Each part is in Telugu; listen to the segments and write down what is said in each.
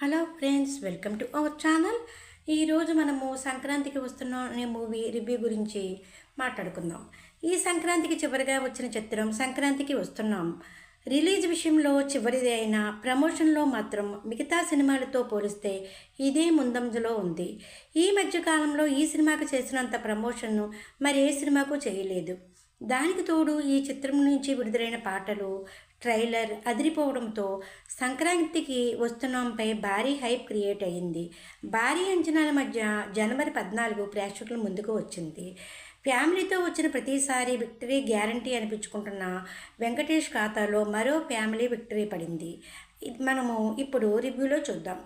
Hello friends welcome to our channel. ఈరోజు మనము సంక్రాంతికి వస్తున్న అనే మూవీ రివ్యూ గురించి మాట్లాడుకుందాం. ఈ సంక్రాంతికి చివరిగా వచ్చిన చిత్రం సంక్రాంతికి వస్తున్నాం. రిలీజ్ విషయంలో చివరిది అయిన ప్రమోషన్లో మాత్రం మిగతా సినిమాలతో పోలిస్తే ఇదే ముందంజలో ఉంది. ఈ మధ్యకాలంలో ఈ సినిమాకు చేసినంత ప్రమోషన్ను మరి ఏ సినిమాకు చేయలేదు. దానికి తోడు ఈ చిత్రం నుంచి విడుదలైన పాటలు ట్రైలర్ అదిరిపోవడంతో సంక్రాంతికి వస్తున్నాంపై భారీ హైప్ క్రియేట్ అయ్యింది. భారీ అంచనాల మధ్య జనవరి పద్నాలుగు ప్రేక్షకుల ముందుకు వచ్చింది. ఫ్యామిలీతో వచ్చిన ప్రతిసారి విక్టరీ గ్యారంటీ అనిపించుకుంటున్న వెంకటేష్ ఖాతాలో మరో ఫ్యామిలీ విక్టరీ పడింది. మనము ఇప్పుడు రివ్యూలో చూద్దాం.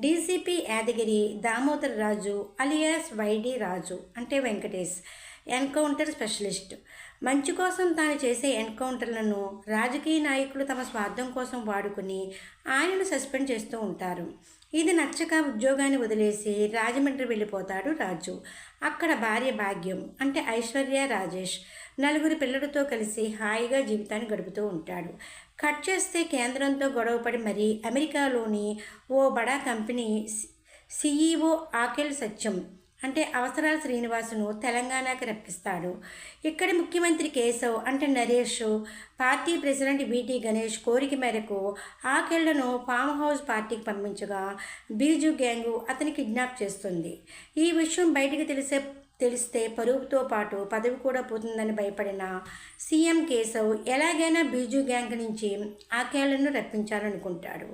DCP Yadagiri Damodar Raju alias YD Raju అంటే వెంకటేష్. Encounter specialist. మంచి కోసం తాను చేసే ఎన్కౌంటర్లను రాజకీయ నాయకులు తమ స్వార్థం కోసం వాడుకుని ఆయనను సస్పెండ్ చేస్తూ ఉంటారు. ఇది నచ్చక ఉద్యోగాన్ని వదిలేసి రాజమండ్రి వెళ్ళిపోతాడు రాజు. అక్కడ భార్య భాగ్యం అంటే ఐశ్వర్య రాజేష్. నలుగురి పిల్లలతో కలిసి హాయిగా జీవితాన్ని గడుపుతూ ఉంటాడు. కట్ చేస్తే కేంద్రంతో గొడవపడి మరీ అమెరికాలోని ఓ బడా కంపెనీ సిఈఓ ఆకెల్ సత్యం అంటే అవసరాల శ్రీనివాసును తెలంగాణకి రప్పిస్తాడు. ఇక్కడి ముఖ్యమంత్రి కేశవ్ అంటే Naresh party president BT Ganesh కోరిక మేరకు ఆకెళ్ళను ఫామ్ హౌస్ పార్టీకి పంపించగా బీజు గ్యాంగు అతని కిడ్నాప్ చేస్తుంది. ఈ విషయం బయటికి తెలిసే తెలిస్తే పరుపుతో పాటు పదవి కూడా పోతుందని భయపడిన సీఎం కేశవ్ ఎలాగైనా బీజు గ్యాంగ్ నుంచి ఆకేళ్ళను రప్పించాలనుకుంటాడు.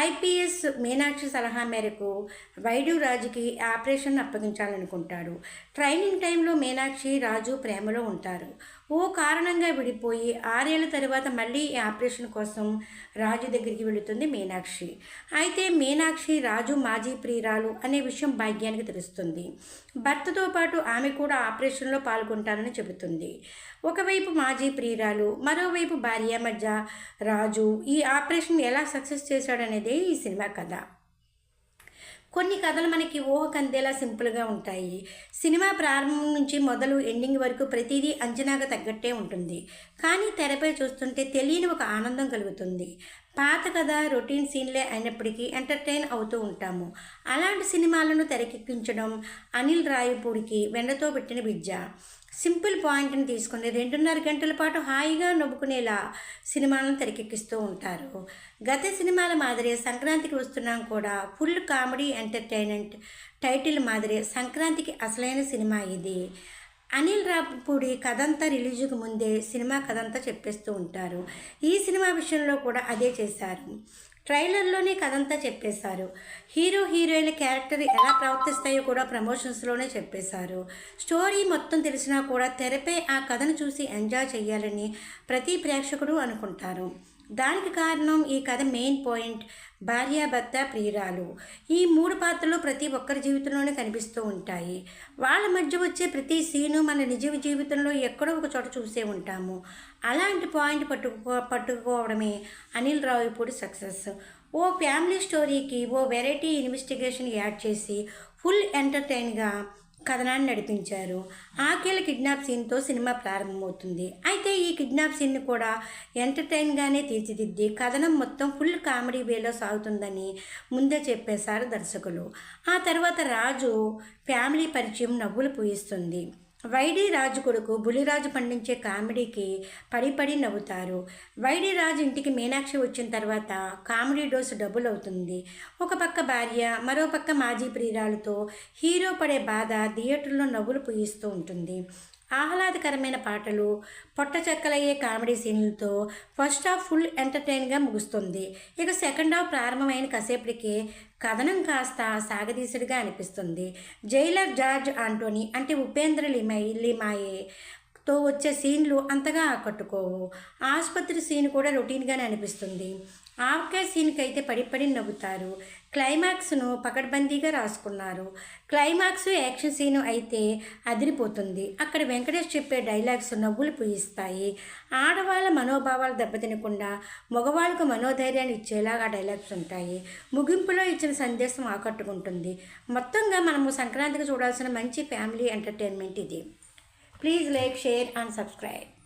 ఐపీఎస్ మీనాక్షి సలహా మేరకు వైడు రాజుకి ఆపరేషన్ అప్పగించాలనుకుంటాడు. ట్రైనింగ్ టైంలో మీనాక్షి రాజు ప్రేమలో ఉంటారు. ఓ కారణంగా విడిపోయి ఆరేళ్ళ తర్వాత మళ్ళీ ఈ ఆపరేషన్ కోసం రాజు దగ్గరికి వెళుతుంది మీనాక్షి. అయితే మీనాక్షి రాజు మాజీ ప్రియురాలు అనే విషయం భాగ్యానికి తెలుస్తుంది. భర్తతో పాటు ఆమె కూడా ఆపరేషన్లో పాల్గొంటారని చెబుతుంది. ఒకవైపు మాజీ ప్రియురాలు మరోవైపు భార్య మధ్య రాజు ఈ ఆపరేషన్ ఎలా సక్సెస్ చేశాడనేది ఈ సినిమా కథ. కొన్ని కథలు మనకి ఊహ కందేలా సింపుల్గా ఉంటాయి. సినిమా ప్రారంభం నుంచి మొదలు ఎండింగ్ వరకు ప్రతిదీ అంచనాగా తగ్గట్టే ఉంటుంది. కానీ తెరపై చూస్తుంటే తెలియని ఒక ఆనందం కలుగుతుంది. పాత కథ రొటీన్ సీన్లే అయినప్పటికీ ఎంటర్టైన్ అవుతూ ఉంటాము. అలాంటి సినిమాలను తెరకెక్కించడం అనిల్ రాయపూడికి వెండతో పెట్టిన విద్య సింపుల్ పాయింట్ని తీసుకుని రెండున్నర గంటల పాటు హాయిగా నవ్వుకునేలా సినిమాలను తెరకెక్కిస్తూ ఉంటారు. గత సినిమాల మాదిరి సంక్రాంతికి వస్తున్నాం కూడా ఫుల్ కామెడీ ఎంటర్టైన్మెంట్ టైటిల్ మాదిరి సంక్రాంతికి అసలైన సినిమా ఇది. అనిల్ రాపూడి కథంతా రిలీజుకు ముందే సినిమా కథంతా చెప్పేస్తూ ఉంటారు. ఈ సినిమా విషయంలో కూడా అదే చేశారు. ట్రైలర్లోనే కథంతా చెప్పేశారు. హీరో హీరోయిన్ క్యారెక్టర్ ఎలా ప్రవర్తిస్తాయో కూడా ప్రమోషన్స్లోనే చెప్పేశారు. స్టోరీ మొత్తం తెలిసినా కూడా తెరపై ఆ కథను చూసి ఎంజాయ్ చేయాలని ప్రతి ప్రేక్షకుడు అనుకుంటారు. దానికి కారణం ఈ కథ మెయిన్ పాయింట్. భార్యాభర్త ప్రియురాలు. ఈ మూడు పాత్రలు ప్రతి ఒక్కరి జీవితంలోనే కనిపిస్తూ ఉంటాయి. వాళ్ళ మధ్య వచ్చే ప్రతి సీను మన నిజ జీవితంలో ఎక్కడో ఒక చోట చూసే ఉంటాము. అలాంటి పాయింట్ పట్టుకో పట్టుకోవడమే అనిల్ రావుపూడి సక్సెస్. ఓ ఫ్యామిలీ స్టోరీకి ఓ వెరైటీ ఇన్వెస్టిగేషన్ యాడ్ చేసి ఫుల్ ఎంటర్టైన్గా కథనాన్ని నడిపించారు. ఆఖిల కిడ్నాప్ సీన్తో సినిమా ప్రారంభమవుతుంది. అయితే ఈ కిడ్నాప్ సీన్ కూడా ఎంటర్టైన్గానే తీర్చిదిద్ది కథనం మొత్తం ఫుల్ కామెడీ వేలో సాగుతుందని ముందే చెప్పేశారు దర్శకులు. ఆ తర్వాత రాజు ఫ్యామిలీ పరిచయం నవ్వులు పూయిస్తుంది. వైడి రాజు కొడుకు బులిరాజు పండించే కామెడీకి పడి పడి నవ్వుతారు. వైడి రాజు ఇంటికి మీనాక్షి వచ్చిన తర్వాత కామెడీ డోసు డబుల్ అవుతుంది ఒక పక్క భార్య మరో పక్క మాజీ ప్రియురాలతో హీరో పడే బాధ థియేటర్లో నవ్వులు పూయిస్తూ ఉంటుంది. ఆహ్లాదకరమైన పాటలు పొట్ట చెక్కలయ్యే కామెడీ సీన్లతో ఫస్ట్ హాఫ్ ఫుల్ ఎంటర్టైన్గా ముగుస్తుంది. ఇక సెకండ్ హాఫ్ ప్రారంభమైన కాసేపటికే కథనం కాస్త సాగదీసుడిగా అనిపిస్తుంది. జైలర్ జార్జ్ ఆంటోనీ అంటే ఉపేంద్ర లిమై లిమాయే తో వచ్చే సీన్లు అంతగా ఆకట్టుకోవు. ఆసుపత్రి సీన్ కూడా రొటీన్గానే అనిపిస్తుంది. ఆఫ్కే సీన్కి అయితే పడి పడి నవ్వుతారు. క్లైమాక్స్ను పకడ్బందీగా రాసుకున్నారు. క్లైమాక్స్ యాక్షన్ సీను అయితే అదిరిపోతుంది. అక్కడ వెంకటేష్ చెప్పే డైలాగ్స్ నవ్వులు పూయిస్తాయి. ఆడవాళ్ళ మనోభావాలు దెబ్బతినకుండా మగవాళ్ళకు మనోధైర్యాన్ని ఇచ్చేలాగా డైలాగ్స్ ఉంటాయి. ముగింపులో ఇచ్చిన సందేశం ఆకట్టుకుంటుంది. మొత్తంగా మనము సంక్రాంతికి చూడాల్సిన మంచి ఫ్యామిలీ ఎంటర్టైన్మెంట్ ఇది. Please like share and subscribe.